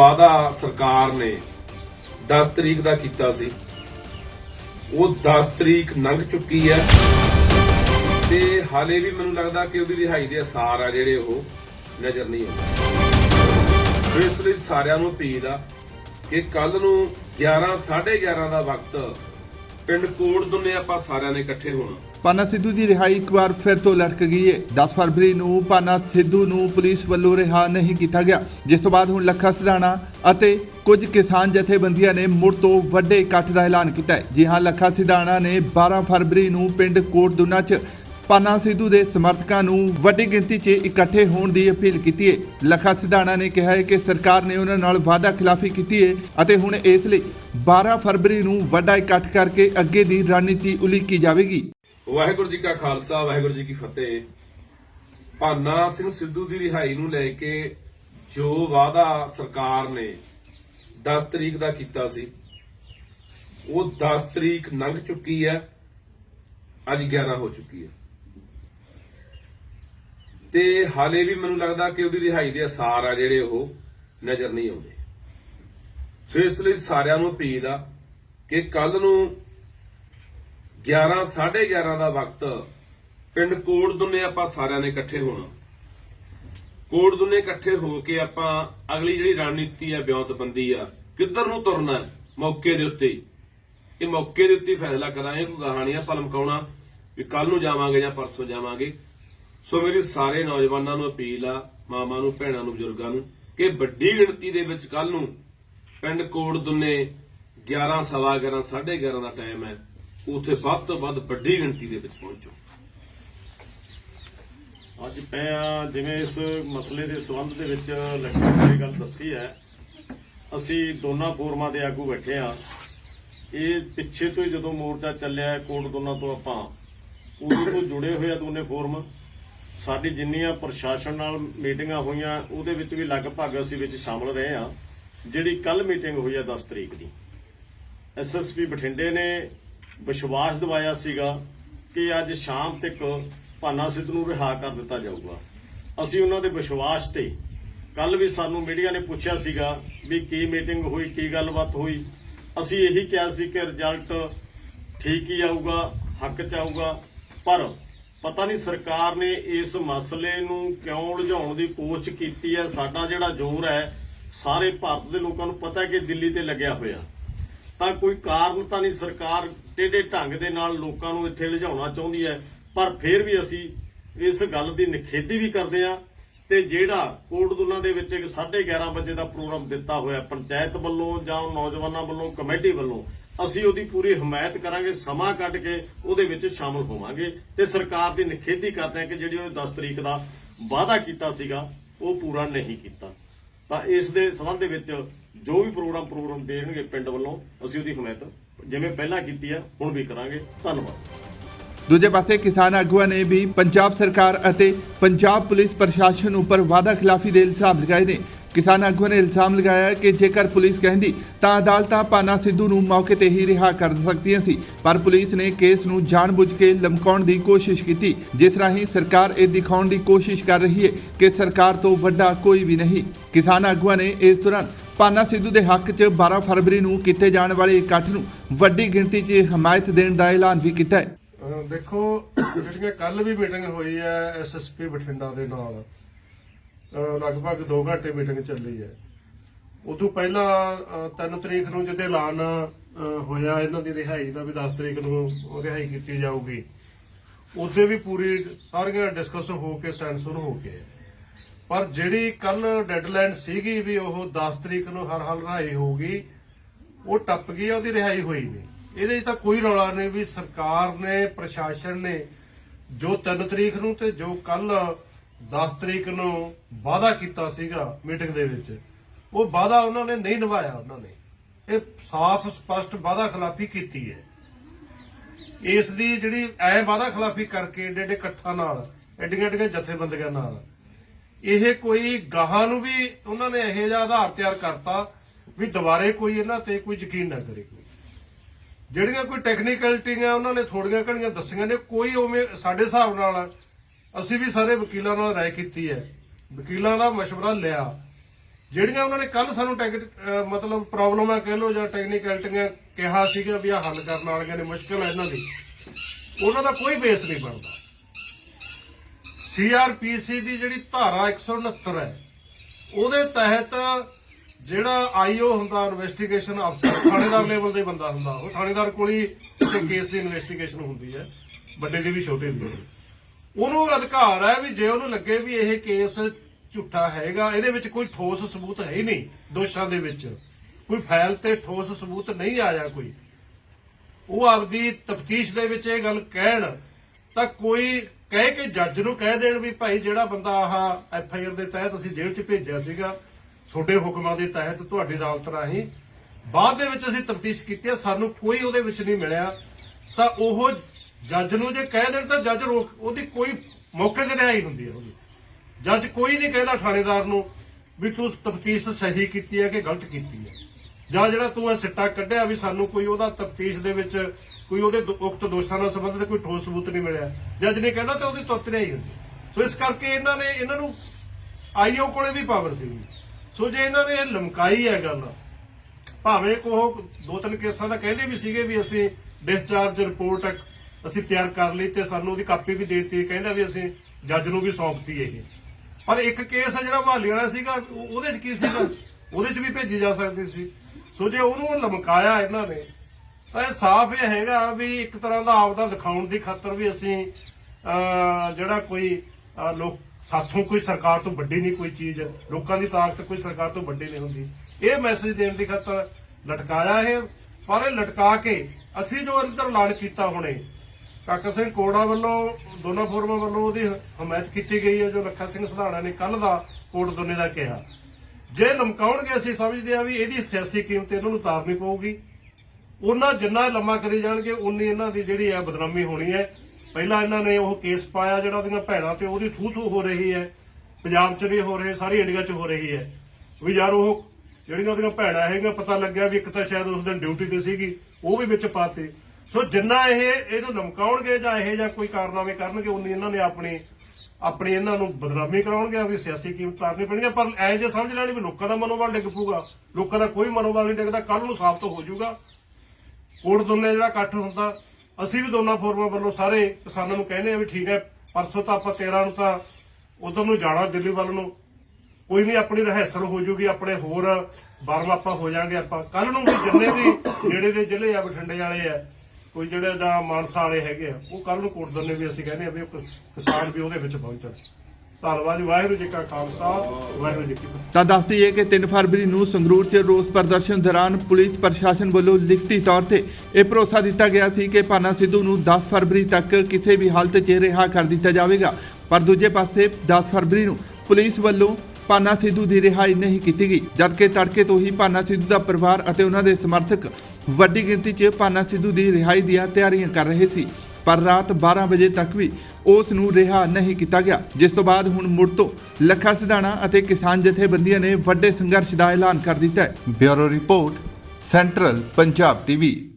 ਵਾਅਦਾ ਸਰਕਾਰ ਨੇ 10 ਤਰੀਕ ਦਾ ਕੀਤਾ ਸੀ। ਉਹ 10 ਤਰੀਕ ਲੰਘ ਚੁੱਕੀ ਹੈ। ਤੇ ਹਾਲੇ ਵੀ ਮੈਨੂੰ ਲੱਗਦਾ ਕਿ ਉਹਦੀ ਰਿਹਾਈ ਦੇ ਅਸਾਰ ਆ ਜਿਹੜੇ ਉਹ ਨਜ਼ਰ ਨਹੀਂ ਆਉਂਦੇ। ਇਸ ਲਈ ਸਾਰਿਆਂ ਨੂੰ ਅਪੀਲ ਆ ਕਿ ਕੱਲ ਨੂੰ 11 11:30 ਦਾ ਵਕਤ ਪਿੰਡ ਕੋਟ ਦੁੰਨੇ ਆਪਾਂ ਸਾਰਿਆਂ ਨੇ ਇਕੱਠੇ ਹੋਣਾ। ਪਾਨਾ ਸਿੱਧੂ ਦੀ ਰਿਹਾਈ ਇੱਕ ਵਾਰ ਫਿਰ ਤੋਂ ਲਟਕ ਗਈ ਹੈ 10 ਫਰਵਰੀ ਨੂੰ ਪਾਨਾ ਸਿੱਧੂ ਨੂੰ ਪੁਲਿਸ ਵੱਲੋਂ ਰਿਹਾ ਨਹੀਂ ਕੀਤਾ ਗਿਆ। ਜਿਸ ਤੋਂ ਬਾਅਦ ਹੁਣ ਲੱਖਾ ਸਿਧਾਣਾ ਅਤੇ ਕੁਝ ਕਿਸਾਨ ਜਥੇਬੰਦੀਆਂ ਨੇ ਮੁੜ ਤੋਂ ਵੱਡੇ ਇਕੱਠ ਦਾ ਐਲਾਨ ਕੀਤਾ ਹੈ। ਜੀ ਹਾਂ, ਲੱਖਾ ਸਿਧਾਣਾ ਨੇ 12 ਫਰਵਰੀ ਨੂੰ ਪਿੰਡ ਕੋਟਦੁਨਾ 'ਚ ਪਾਨਾ ਸਿੱਧੂ ਦੇ ਸਮਰਥਕਾਂ ਨੂੰ ਵੱਡੀ ਗਿਣਤੀ 'ਚ ਇਕੱਠੇ ਹੋਣ ਦੀ ਅਪੀਲ ਕੀਤੀ ਹੈ ਲੱਖਾ ਸਿਧਾਣਾ ਨੇ ਕਿਹਾ ਹੈ ਕਿ ਸਰਕਾਰ ਨੇ ਉਹਨਾਂ ਨਾਲ ਵਾਅਦਾ ਖਿਲਾਫੀ ਕੀਤੀ ਹੈ ਅਤੇ ਹੁਣ ਇਸ ਲਈ 12 ਫਰਵਰੀ ਨੂੰ ਵੱਡਾ ਇਕੱਠ ਕਰਕੇ ਅੱਗੇ ਦੀ ਰਣਨੀਤੀ ਉਲੀਕੀ ਜਾਵੇਗੀ। ਵਾਹਿਗੁਰੂ ਜੀ ਕਾ ਖਾਲਸਾ, ਵਾਹਿਗੁਰੂ ਜੀ ਕੀ ਫਤਿਹ। ਭਾਨਾ ਸਿੰਘ ਸਿੱਧੂ ਦੀ ਰਿਹਾਈ ਨੂੰ ਲੈ ਕੇ ਜੋ ਵਾਅਦਾ ਸਰਕਾਰ ਨੇ 10 ਤਰੀਕ ਦਾ ਕੀਤਾ ਸੀ, ਉਹ 10 ਤਰੀਕ ਲੰਘ ਚੁੱਕੀ ਹੈ, ਅੱਜ 11 ਹੋ ਚੁੱਕੀ ਹੈ। ਤੇ ਹਾਲੇ ਵੀ ਮੈਨੂੰ ਲੱਗਦਾ ਕਿ ਉਹਦੀ ਰਿਹਾਈ ਦੇ ਅਸਾਰ ਆ ਜਿਹੜੇ ਉਹ ਨਜ਼ਰ ਨਹੀਂ ਆਉਂਦੇ। ਸੋ ਇਸ ਲਈ ਸਾਰਿਆਂ ਨੂੰ ਅਪੀਲ ਆ ਕਿ ਕੱਲ ਨੂੰ 11 11:30 ਦਾ ਵਕਤ ਪਿੰਡ ਕੋਟ ਦੁੰਨੇ ਆਪਾਂ ਸਾਰਿਆਂ ਨੇ ਇਕੱਠੇ ਹੋਣਾ। ਕੋਟ ਦੁੰਨੇ ਇਕੱਠੇ ਹੋ ਕੇ ਆਪਾਂ ਅਗਲੀ ਜਿਹੜੀ ਰਣਨੀਤੀ ਆ ਬਿਉਂਤਬੰਦੀ ਆ, ਕਿੱਧਰ ਨੂੰ ਤੁਰਨਾ ਮੌਕੇ ਦੇ ਉੱਤੇ ਇਹ ਮੌਕੇ ਦੇ ਉੱਤੇ ਫੈਸਲਾ ਕਰਾਂਗੇ, ਕੋਈ ਕਹਾਣੀਆਂ ਪਲਮਕਾਉਣਾ ਵੀ ਕੱਲ ਨੂੰ ਜਾਵਾਂਗੇ ਜਾਂ ਪਰਸੋਂ ਜਾਵਾਂਗੇ। ਸੋ ਮੇਰੀ ਸਾਰੇ ਨੌਜਵਾਨਾਂ ਨੂੰ ਅਪੀਲ ਆ, ਮਾਵਾਂ ਨੂੰ, ਭੈਣਾਂ ਨੂੰ, ਬਜ਼ੁਰਗਾਂ ਨੂੰ, ਕਿ ਵੱਡੀ ਗਿਣਤੀ ਦੇ ਵਿੱਚ ਕੱਲ ਨੂੰ ਪਿੰਡ ਕੋਟ ਦੁੰਨੇ 11 ਸਵਾ 11 11:30 ਦਾ ਟਾਈਮ ਹੈ। ਉੱਥੇ ਵੱਧ ਤੋਂ ਵੱਧ ਵੱਡੀ ਗਿਣਤੀ ਦੇ ਵਿੱਚ ਪਹੁੰਚੋ। ਅੱਜ ਮੈਂ ਜਿਵੇਂ ਇਸ ਮਸਲੇ ਦੇ ਸੰਬੰਧ ਦੇ ਵਿੱਚ ਲੱਗੀ ਹੋਈ ਗੱਲ ਦੱਸੀ ਹੈ, ਅਸੀਂ ਦੋਨਾਂ ਫੋਰਮਾਂ ਦੇ ਆਗੂ ਬੈਠੇ ਆ ਇਹ ਪਿੱਛੇ ਤੋਂ ਹੀ ਜਦੋਂ ਮੋਰਚਾ ਚੱਲਿਆ ਕੋਟ ਦੋਨਾਂ ਤੋਂ ਆਪਾਂ ਉਦੋਂ ਤੋਂ ਜੁੜੇ ਹੋਏ ਆ ਦੋਨੇ ਫੋਰਮ। ਸਾਡੀ ਜਿੰਨੀਆਂ ਪ੍ਰਸ਼ਾਸਨ ਨਾਲ ਮੀਟਿੰਗਾਂ ਹੋਈਆਂ, ਉਹਦੇ ਵਿੱਚ ਵੀ ਲਗਭਗ ਅਸੀਂ ਵਿੱਚ ਸ਼ਾਮਲ ਰਹੇ ਆ ਜਿਹੜੀ ਕੱਲ ਮੀਟਿੰਗ ਹੋਈ ਆ 10 ਤਰੀਕ ਦੀ। ਐਸਐਸਪੀ ਬਠਿੰਡੇ ਨੇ ਵਿਸ਼ਵਾਸ ਦਿਵਾਇਆ ਸੀਗਾ ਕਿ ਅੱਜ ਸ਼ਾਮ ਤੱਕ ਭਾਨਾ ਸਿੱਧੂ ਨੂੰ ਰਿਹਾ ਕਰ ਦਿੱਤਾ ਜਾਊਗਾ। ਅਸੀਂ ਉਹਨਾਂ ਦੇ ਵਿਸ਼ਵਾਸ ਤੇ ਕੱਲ ਵੀ ਸਾਨੂੰ ਮੀਡੀਆ ਨੇ ਪੁੱਛਿਆ ਸੀਗਾ ਵੀ ਕੀ ਮੀਟਿੰਗ ਹੋਈ, ਕੀ ਗੱਲਬਾਤ ਹੋਈ। ਅਸੀਂ ਇਹੀ ਕਿਹਾ ਸੀ ਕਿ ਰਿਜ਼ਲਟ ਠੀਕ ਹੀ ਆਊਗਾ, ਹੱਕ ਚ ਆਊਗਾ, ਪਰ ਪਤਾ ਨਹੀਂ ਸਰਕਾਰ ਨੇ ਇਸ ਮਸਲੇ ਨੂੰ ਕਿਉਂ ਉਲਝਾਉਣ ਦੀ ਕੋਸ਼ਿਸ਼ ਕੀਤੀ ਹੈ। ਸਾਡਾ ਜਿਹੜਾ ਜ਼ੋਰ ਹੈ, ਸਾਰੇ ਭਾਰਤ ਦੇ ਲੋਕਾਂ ਨੂੰ ਪਤਾ ਹੈ ਕਿ ਦਿੱਲੀ ਤੇ ਲੱਗਿਆ ਹੋਇਆ। ਤਾਂ ਕੋਈ ਕਾਰਨ ਤਾਂ ਨਹੀਂ ਸਰਕਾਰ ਟੇਢੇ ਢੰਗ ਦੇ ਨਾਲ ਲੋਕਾਂ ਨੂੰ ਇੱਥੇ ਲਿਜਾਉਣਾ ਚਾਹੁੰਦੀ ਹੈ, ਪਰ ਫਿਰ ਵੀ ਅਸੀਂ ਇਸ ਗੱਲ ਦੀ ਨਿਖੇਧੀ ਵੀ ਕਰਦੇ ਆ ਤੇ ਜਿਹੜਾ ਕੋਟ ਕੋਟਦੁਨਾ ਦੇ ਵਿੱਚ ਇੱਕ 11:30 ਵਜੇ ਦਾ ਪ੍ਰੋਗਰਾਮ ਦਿੱਤਾ ਹੋਇਆ ਪੰਚਾਇਤ ਵੱਲੋਂ ਜਾਂ ਨੌਜਵਾਨਾਂ ਵੱਲੋਂ, ਕਮੇਟੀ ਵੱਲੋਂ, ਅਸੀਂ ਉਹਦੀ ਪੂਰੀ ਹਮਾਇਤ ਕਰਾਂਗੇ, ਸਮਾਂ ਕੱਢ ਕੇ ਉਹਦੇ ਵਿੱਚ ਸ਼ਾਮਲ ਹੋਵਾਂਗੇ ਤੇ ਸਰਕਾਰ ਦੀ ਨਿਖੇਧੀ ਕਰਦੇ ਆ ਕਿ ਜਿਹੜੀ ਉਹ 10 ਤਰੀਕ ਦਾ ਵਾਅਦਾ ਕੀਤਾ ਸੀਗਾ, ਉਹ ਪੂਰਾ ਨਹੀਂ ਕੀਤਾ। ਤਾਂ ਇਸ ਦੇ ਸੰਬੰਧ ਦੇ ਵਿੱਚ ਜੋ ਵੀ ਪ੍ਰੋਗਰਾਮ ਪ੍ਰੋਗਰਾਮ ਦੇਣਗੇ ਪਿੰਡ ਵੱਲੋਂ, ਅਸੀਂ ਉਹਦੀ ਹਮਾਇਤ ਜਿਵੇਂ ਪਹਿਲਾਂ ਕੀਤੀ ਆ, ਹੁਣ ਵੀ ਕਰਾਂਗੇ। ਧੰਨਵਾਦ। ਦੂਜੇ ਪਾਸੇ ਕਿਸਾਨ ਆਗੂਆਂ ਨੇ ਵੀ ਪੰਜਾਬ ਸਰਕਾਰ ਅਤੇ ਪੰਜਾਬ ਪੁਲਿਸ ਪ੍ਰਸ਼ਾਸਨ ਉੱਪਰ ਵਾਅਦਾ ਖਿਲਾਫੀ ਦੇ ਇਲਜ਼ਾਮ ਲਗਾਏ ਨੇ। ਕਿਸਾਨ ਆਗੂਆਂ ਨੇ ਇਲਜ਼ਾਮ ਲਗਾਇਆ ਕਿ ਜੇਕਰ ਪੁਲਿਸ ਕਹਿੰਦੀ, ਤਾਂ ਅਦਾਲਤਾਂ ਪਾਨਾ ਸਿੱਧੂ ਨੂੰ ਮੌਕੇ ਤੇ ਹੀ ਰਿਹਾ ਕਰ ਸਕਦੀਆਂ ਸੀ। ਪਰ ਪੁਲਿਸ ਨੇ ਕੇਸ ਨੂੰ ਜਾਣਬੁੱਝ ਕੇ ਲਮਕਾਉਣ ਦੀ ਕੋਸ਼ਿਸ਼ ਕੀਤੀ। ਜਿਸ ਰਾਹੀਂ ਸਰਕਾਰ ਇਹ ਦਿਖਾਉਣ ਦੀ ਕੋਸ਼ਿਸ਼ ਕਰ ਰਹੀ ਹੈ ਕਿ ਸਰਕਾਰ ਤੋਂ ਵੱਡਾ ਕੋਈ ਵੀ ਨਹੀਂ। ਕਿਸਾਨ ਆਗੂਆਂ ਨੇ ਇਸ ਦੌਰਾਨ ਪਾਨਾ ਸਿੱਧੂ ਦੇ ਹੱਕ 'ਚ 12 ਫਰਵਰੀ ਨੂੰ ਕੀਤੇ ਜਾਣ ਵਾਲੇ ਇਕੱਠ ਨੂੰ ਵੱਡੀ ਗਿਣਤੀ 'ਚ ਹਮਾਇਤ ਦੇਣ ਦਾ ਐਲਾਨ ਵੀ ਕੀਤਾ ਹੈ। ਦੇਖੋ, ਜਿਹੜੀਆਂ ਕੱਲ ਵੀ ਮੀਟਿੰਗ ਹੋਈ ਹੈ ਐਸਐਸਪੀ ਬਠਿੰਡਾ ਦੇ ਨਾਲ ਲਗਭਗ 2 ਘੰਟੇ ਮੀਟਿੰਗ ਚੱਲੀ ਹੈ। ਉਦੋਂ ਪਹਿਲਾਂ 3 ਤਰੀਕ ਨੂੰ ਜਦੋਂ ਐਲਾਨ ਹੋਇਆ, ਇਹਨਾਂ ਦੀ ਰਿਹਾਈ ਦਾ ਵੀ 10 ਤਰੀਕ ਨੂੰ ਰਿਹਾਈ ਕੀਤੀ ਜਾਊਗੀ, ਉਹਦੇ ਵੀ ਪੂਰੀ ਸਾਰੀਆਂ ਡਿਸਕਸ ਹੋ ਕੇ, ਸੈਂਸਰ ਹੋ ਕੇ ਪਰ ਜਿਹੜੀ ਕੱਲ ਡੈਡਲਾਈਨ ਸੀਗੀ ਵੀ ਉਹ 10 ਤਰੀਕ ਨੂੰ ਹਰ ਹਾਲ ਰਿਹਾਈ ਹੋਊਗੀ, ਉਹ ਟੱਪ ਗਈ ਉਹਦੀ ਰਿਹਾਈ ਹੋਈ ਨਹੀਂ। ਇਹਦੇ 'ਚ ਤਾਂ ਕੋਈ ਰੌਲਾ ਨਹੀਂ ਵੀ ਸਰਕਾਰ ਨੇ, ਪ੍ਰਸ਼ਾਸਨ ਨੇ ਜੋ 3 ਤਰੀਕ ਨੂੰ ਤੇ ਜੋ ਕੱਲ 10 ਤਰੀਕ ਨੂੰ ਵਾਅਦਾ ਕੀਤਾ ਸੀਗਾ ਮੀਟਿੰਗ ਦੇ ਵਿੱਚ, ਉਹ ਵਾਅਦਾ ਉਹਨਾਂ ਨੇ ਨਹੀਂ ਨਿਭਾਇਆ ਉਹਨਾਂ ਨੇ। ਇਹ ਸਾਫ਼, ਸਪਸ਼ਟ ਵਾਅਦਾ ਖਿਲਾਫੀ ਕੀਤੀ ਹੈ। ਇਸ ਦੀ ਜਿਹੜੀ ਐ ਵਾਅਦਾ ਖਿਲਾਫੀ ਕਰਕੇ ਏਡੇ ਏਡੇ ਇਕੱਠਾਂ ਨਾਲ ਐਡੀਆਂ ਐਡੀਆਂ ਜਥੇਬੰਦੀਆਂ ਨਾਲ ਇਹ ਕੋਈ ਗਾਹਾਂ ਨੂੰ ਵੀ ਉਹਨਾਂ ਨੇ ਇਹੋ ਜਿਹਾ ਆਧਾਰ ਤਿਆਰ ਕਰਤਾ ਵੀ ਦੁਬਾਰੇ ਕੋਈ ਇਹਨਾਂ ਤੇ ਕੋਈ ਯਕੀਨ ਨਾ ਕਰੇ ਕੋਈ ਜਿਹੜੀਆਂ ਕੋਈ ਟੈਕਨੀਕਲਿਟੀਆਂ ਉਹਨਾਂ ਨੇ ਥੋੜੀਆਂ ਘਣੀਆਂ ਦੱਸੀਆਂ ਨੇ ਕੋਈ ਉਵੇਂ ਸਾਡੇ ਹਿਸਾਬ ਨਾਲ ਅਸੀਂ ਵੀ ਸਾਰੇ ਵਕੀਲਾਂ ਨਾਲ ਰਾਏ ਕੀਤੀ ਹੈ ਵਕੀਲਾਂ ਦਾ مشورہ ਲਿਆ ਜਿਹੜੀਆਂ ਉਹਨਾਂ ਨੇ ਕੱਲ ਸਾਨੂੰ ਟੈਕ ਅਹ ਮਤਲਬ ਪ੍ਰੋਬਲਮਾਂ ਕਹਿ ਲੋ ਜਾਂ ਟੈਕਨੀਕੈਲਿਟੀਆਂ ਕਿਹਾ ਸੀਗਾ ਵੀ ਆ ਹੱਲ ਕਰਨ ਵਾਲੀਆਂ ਨੇ ਮੁਸ਼ਕਲ ਹੈ ਇਹਨਾਂ ਦੀ ਉਹਨਾਂ ਦਾ ਕੋਈ ਬੇਸ ਨਹੀਂ ਬਣਦਾ ਸੀਆਰਪੀਸੀ ਦੀ ਜਿਹੜੀ ਧਾਰਾ 169 ਹੈ, ਉਹਦੇ ਤਹਿਤ ਜਿਹੜਾ ਆਈਓ ਹੁੰਦਾ ਇਨਵੈਸਟੀਗੇਸ਼ਨ ਅਫਸਰ ਥਾਣੇਦਾਰ ਲੈਵਲ ਦੇ ਬੰਦਾ ਹੁੰਦਾ ਉਹ। ਥਾਣੇਦਾਰ ਕੋਲ ਹੀ ਕਿਸੇ ਕੇਸ ਦੀ ਇਨਵੈਸਟੀਗੇਸ਼ਨ ਹੁੰਦੀ ਹੈ, ਵੱਡੇ ਦੀ ਵੀ, ਛੋਟੇ ਦੀ ਉਹਨੂੰ ਅਧਿਕਾਰ ਹੈ ਵੀ ਜੇ ਉਹਨੂੰ ਲੱਗੇ ਵੀ ਇਹ ਕੇਸ ਝੂਠਾ ਹੈਗਾ, ਇਹਦੇ ਵਿੱਚ ਕੋਈ ਠੋਸ ਸਬੂਤ ਹੈ ਹੀ ਨਹੀਂ, ਦੋਸ਼ਾਂ ਦੇ ਵਿੱਚ। ਕੋਈ ਫਾਈਲ ਤੇ ਠੋਸ ਸਬੂਤ ਨਹੀਂ ਆਇਆ ਕੋਈ। ਉਹ ਆਪਦੀ ਤਫਤੀਸ਼ ਦੇ ਵਿੱਚ ਇਹ ਗੱਲ ਕਹਿਣ ਤਾਂ ਕੋਈ ਕਹਿ ਕੇ ਜੱਜ ਨੂੰ ਕਹਿ ਦੇਣ ਵੀ ਭਾਈ ਜਿਹੜਾ ਬੰਦਾ ਆਹ ਐਫ ਆਈ ਆਰ ਦੇ ਤਹਿਤ ਅਸੀਂ ਜੇਲ੍ਹ 'ਚ ਭੇਜਿਆ ਸੀਗਾ, ਤੁਹਾਡੇ ਹੁਕਮਾਂ ਦੇ ਤਹਿਤ ਤੁਹਾਡੀ ਅਦਾਲਤ ਰਾਹੀਂ, ਬਾਅਦ ਦੇ ਵਿੱਚ ਅਸੀਂ ਤਫਤੀਸ਼ ਕੀਤੀ ਸਾਨੂੰ ਕੋਈ ਉਹਦੇ ਵਿੱਚ ਨਹੀਂ ਮਿਲਿਆ। ਤਾਂ ਉਹ ਜੱਜ ਨੂੰ ਜੇ ਕਹਿ ਦੇਣ ਤਾਂ ਜੱਜ ਰੋਕ, ਉਹਦੀ ਕੋਈ ਮੌਕੇ ਤੇ ਰਿਹਾਈ ਹੁੰਦੀ ਹੈ ਉਹਦੀ। ਜੱਜ ਕੋਈ ਨਹੀਂ ਕਹਿੰਦਾ ਥਾਣੇਦਾਰ ਨੂੰ ਵੀ ਤੂੰ ਤਫਤੀਸ਼ ਸਹੀ ਕੀਤੀ ਹੈ ਕਿ ਗਲਤ ਕੀਤੀ ਹੈ। ਜਾਂ ਜਿਹੜਾ ਤੂੰ ਇਹ ਸਿੱਟਾ ਕੱਢਿਆ ਵੀ ਸਾਨੂੰ ਕੋਈ ਉਹਦਾ ਤਫਤੀਸ਼ ਦੇ ਵਿੱਚ ਕੋਈ ਉਹਦੇ ਉਕਤ ਦੋਸ਼ਾਂ ਨਾਲ ਸੰਬੰਧਿਤ ਕੋਈ ਠੋਸ ਸਬੂਤ ਨਹੀਂ ਮਿਲਿਆ। ਜੱਜ ਨੇ ਕਹਿੰਦਾ ਤੇ ਉਹਦੀ ਤੁਰਤ ਨਹੀਂ ਹੁੰਦੀ। ਸੋ ਇਸ ਕਰਕੇ ਇਹਨਾਂ ਨੇ ਇਹਨਾਂ ਨੂੰ ਆਈਓ ਕੋਲੇ ਵੀ ਪਾਵਰ ਸੀ। ਸੋ ਜੇ ਇਹਨਾਂ ਨੇ ਲਮਕਾਈ ਹੈ ਗੱਲ, ਭਾਵੇਂ ਕੋ ਦੋ ਤਿੰਨ ਕੇਸਾਂ ਦਾ ਕਹਿੰਦੇ ਵੀ ਸੀਗੇ ਵੀ ਅਸੀਂ ਡਿਸਚਾਰਜ ਰਿਪੋਰਟ ਅਸੀਂ ਤਿਆਰ ਕਰ ਲਈ ਤੇ ਸਾਨੂੰ ਉਹਦੀ ਕਾਪੀ ਵੀ ਦੇ ਦਿੱਤੀ ਕਹਿੰਦਾ ਵੀ ਅਸੀਂ ਜੱਜ ਨੂੰ ਵੀ ਸੌਂਪਤੀ ਇਹ। ਪਰ ਇੱਕ ਕੇਸ ਆ ਜਿਹੜਾ ਮਹਾਲੀ ਵਾਲਾ ਸੀਗਾ ਉਹਦੇ 'ਚ ਕੀ ਸੀਗਾ? ਉਹਦੇ 'ਚ ਵੀ ਭੇਜੀ ਜਾ ਸਕਦੀ ਸੀ। ਸੋ ਜੇ ਉਹਨੂੰ ਲਮਕਾਇਆ ਇਹਨਾਂ ਨੇ ਤਾਂ ਇਹ ਸਾਫ਼ ਇਹ ਹੈਗਾ ਵੀ ਇੱਕ ਤਰ੍ਹਾਂ ਦਾ ਆਪਦਾ ਦਿਖਾਉਣ ਦੀ ਖਾਤਰ ਵੀ ਅਸੀਂ ਅਹ, ਜਿਹੜਾ ਕੋਈ ਲੋਕ ਸਾਥੋਂ ਕੋਈ ਸਰਕਾਰ ਤੋਂ ਵੱਡੀ ਨਹੀਂ ਕੋਈ ਚੀਜ਼ ਲੋਕਾਂ ਦੀ ਤਾਕਤ ਕੋਈ ਸਰਕਾਰ ਤੋਂ ਵੱਡੀ ਨਹੀਂ ਹੁੰਦੀ। ਇਹ ਮੈਸੇਜ ਦੇਣ ਦੀ ਖਾਤਰ ਲਟਕਾਇਆ ਇਹ ਪਰ ਇਹ ਲਟਕਾ ਕੇ ਅਸੀਂ ਜੋ ਅੰਦਰ ਐਲਾਨ ਕੀਤਾ ਹੁਣੇ ਕਾਕਾ ਸਿੰਘ ਕੋੜਾ ਵੱਲੋਂ ਦੋਨਾਂ ਫੋਰਮਾਂ ਵੱਲੋਂ ਉਹਦੀ ਹਮਾਇਤ ਕੀਤੀ ਗਈ ਹੈ ਜੋ ਲੱਖਾ ਸਿੰਘ ਸਧਾਣਾ ਨੇ ਕੱਲ ਦਾ ਕੋਟ ਦੋਨੇ ਦਾ ਕਿਹਾ। ਜੇ ਲਮਕਾਉਣਗੇ ਅਸੀਂ ਸਮਝਦੇ ਆ ਵੀ ਇਹਦੀ ਸਿਆਸੀ ਕੀਮਤ ਇਹਨਾਂ ਨੂੰ ਉਤਾਰਨੀ ਪਊਗੀ। ਉਹਨਾਂ ਜਿੰਨਾ ਲੰਮਾ ਕਰੀ ਜਾਣਗੇ, ਉਨੀ ਇਹਨਾਂ ਦੀ ਜਿਹੜੀ ਹੈ ਬਦਨਾਮੀ ਹੋਣੀ ਹੈ। ਪਹਿਲਾਂ ਇਹਨਾਂ ਨੇ ਉਹ ਕੇਸ ਪਾਇਆ ਜਿਹੜਾ ਉਹਦੀਆਂ ਭੈਣਾਂ ਤੇ ਉਹਦੀ ਥੂ ਥੂ ਹੋ ਰਹੀ ਹੈ। ਪੰਜਾਬ 'ਚ ਵੀ ਹੋ ਰਹੀ, ਸਾਰੀ ਇੰਡੀਆ 'ਚ ਹੋ ਰਹੀ ਹੈ। ਵੀ ਯਾਰ ਉਹ ਜਿਹੜੀਆਂ ਉਹਦੀਆਂ ਭੈਣਾਂ ਹੈਗੀਆਂ, ਪਤਾ ਲੱਗਿਆ ਵੀ ਇੱਕ ਤਾਂ ਸ਼ਾਇਦ ਉਸ ਦਿਨ ਡਿਊਟੀ ਤੇ ਸੀਗੀ, ਉਹ ਵੀ ਵਿੱਚ ਪਾਤੇ। ਸੋ ਜਿੰਨਾ ਇਹ ਇਹਨੂੰ ਲਮਕਾਉਣਗੇ ਜਾਂ ਇਹ ਜਾਂ ਕੋਈ ਕਾਰਨਾਮੇ ਕਰਨਗੇ, ਉਨੀ ਇਹਨਾਂ ਨੇ ਆਪਣੀ ਆਪਣੀ ਇਹਨਾਂ ਨੂੰ ਬਦਨਾਮੀ ਕਰਾਉਣਗੇ, ਆਪਣੀ ਸਿਆਸੀ ਕੀਮਤ ਤਾਰਨੀ ਪੈਣੀ ਪਰ ਐ ਜੇ ਸਮਝ ਲੈਣੀ ਵੀ ਲੋਕਾਂ ਦਾ ਮਨੋਬਲ ਡਿੱਗ ਪੂਗਾ ਲੋਕਾਂ ਦਾ ਕੋਈ ਮਨੋਬਲ ਨਹੀਂ ਡਿੱਗਦਾ ਕੱਲ ਨੂੰ ਸਾਬਤ ਹੋ ਜਾਊਗਾ। ਕੋਟ ਦੋਨੇ ਜਿਹੜਾ ਇਕੱਠ ਹੁੰਦਾ, ਅਸੀਂ ਵੀ ਦੋਨਾਂ ਫੋਰਮਾਂ ਵੱਲੋਂ ਸਾਰੇ ਕਿਸਾਨਾਂ ਨੂੰ ਕਹਿੰਦੇ ਆ ਵੀ ਠੀਕ ਹੈ, ਪਰਸੋਂ ਤਾਂ ਆਪਾਂ 13 ਨੂੰ ਤਾਂ ਉਧਰ ਨੂੰ ਜਾਣਾ, ਦਿੱਲੀ ਵੱਲ ਨੂੰ। ਕੋਈ ਨਹੀਂ, ਆਪਣੀ ਰਹਿਸਲ ਹੋ ਜੂਗੀ, ਆਪਣੇ ਹੋਰ ਵਾਰਮ ਆਪਾਂ ਹੋ ਜਾਾਂਗੇ ਆਪਾਂ। ਕੱਲ ਨੂੰ ਵੀ ਜਿੰਨੇ ਵੀ ਨੇੜੇ ਦੇ ਜ਼ਿਲ੍ਹੇ ਆ, ਬਠਿੰਡੇ ਵਾਲੇ ਆ, ਕੋਈ ਜਿਹੜੇ ਦਾ ਮਾਨਸਾ ਵਾਲੇ ਹੈਗੇ ਆ, ਉਹ ਕੱਲ ਨੂੰ ਕੋਟ ਦੋਨੇ ਵੀ ਅਸੀਂ ਕਹਿੰਦੇ ਆ ਵੀ ਕਿਸਾਨ ਵੀ ਉਹਦੇ ਵਿੱਚ ਪਹੁੰਚਣ। ਧੰਨਵਾਦ ਵਾਹਿਗੁਰੂ ਜੀ ਕਾ ਖਾਲਸਾ, ਵਾਹਿਗੁਰੂ ਜੀ ਕੀ ਫਤਿਹ। ਤਾਂ ਦੱਸ ਦਈਏ ਕਿ 3 ਫਰਵਰੀ ਨੂੰ ਸੰਗਰੂਰ 'ਚ ਰੋਸ ਪ੍ਰਦਰਸ਼ਨ ਦੌਰਾਨ ਪੁਲਿਸ ਪ੍ਰਸ਼ਾਸਨ ਵੱਲੋਂ ਲਿਖਤੀ ਤੌਰ ਤੇ ਇਹ ਭਰੋਸਾ ਦਿੱਤਾ ਗਿਆ ਸੀ ਕਿ ਪਾਨਾ ਸਿੱਧੂ ਨੂੰ 10 ਫਰਵਰੀ ਤੱਕ ਕਿਸੇ ਵੀ ਹਾਲਤ 'ਚ ਰਿਹਾ ਕਰ ਦਿੱਤਾ ਜਾਵੇਗਾ। ਪਰ ਦੂਜੇ ਪਾਸੇ 10 ਫਰਵਰੀ ਨੂੰ ਪੁਲਿਸ ਵੱਲੋਂ ਪਾਨਾ ਸਿੱਧੂ ਦੀ ਰਿਹਾਈ ਨਹੀਂ ਕੀਤੀ ਗਈ, ਜਦਕਿ ਤੜਕੇ ਤੋਂ ਹੀ ਪਾਨਾ ਸਿੱਧੂ ਦਾ ਪਰਿਵਾਰ ਅਤੇ ਉਹਨਾਂ ਦੇ ਸਮਰਥਕ ਵੱਡੀ ਗਿਣਤੀ 'ਚ ਪਾਨਾ ਸਿੱਧੂ ਦੀ ਰਿਹਾਈ ਦੀਆਂ ਤਿਆਰੀਆਂ ਕਰ ਰਹੇ ਸੀ। ਪਰ ਰਾਤ 12 ਵਜੇ ਤੱਕ ਵੀ ਉਸ ਨੂੰ ਰਿਹਾ ਨਹੀਂ ਕੀਤਾ ਗਿਆ। ਜਿਸ ਤੋਂ ਬਾਅਦ ਹੁਣ ਮੁੜ ਤੋਂ ਲੱਖਾ ਸਿਧਾਣਾ ਅਤੇ ਕਿਸਾਨ ਜਥੇਬੰਦੀਆਂ ਨੇ ਵੱਡੇ ਸੰਘਰਸ਼ ਦਾ ਐਲਾਨ ਕਰ ਦਿੱਤਾ ਹੈ। Bureau report, central Punjab TV.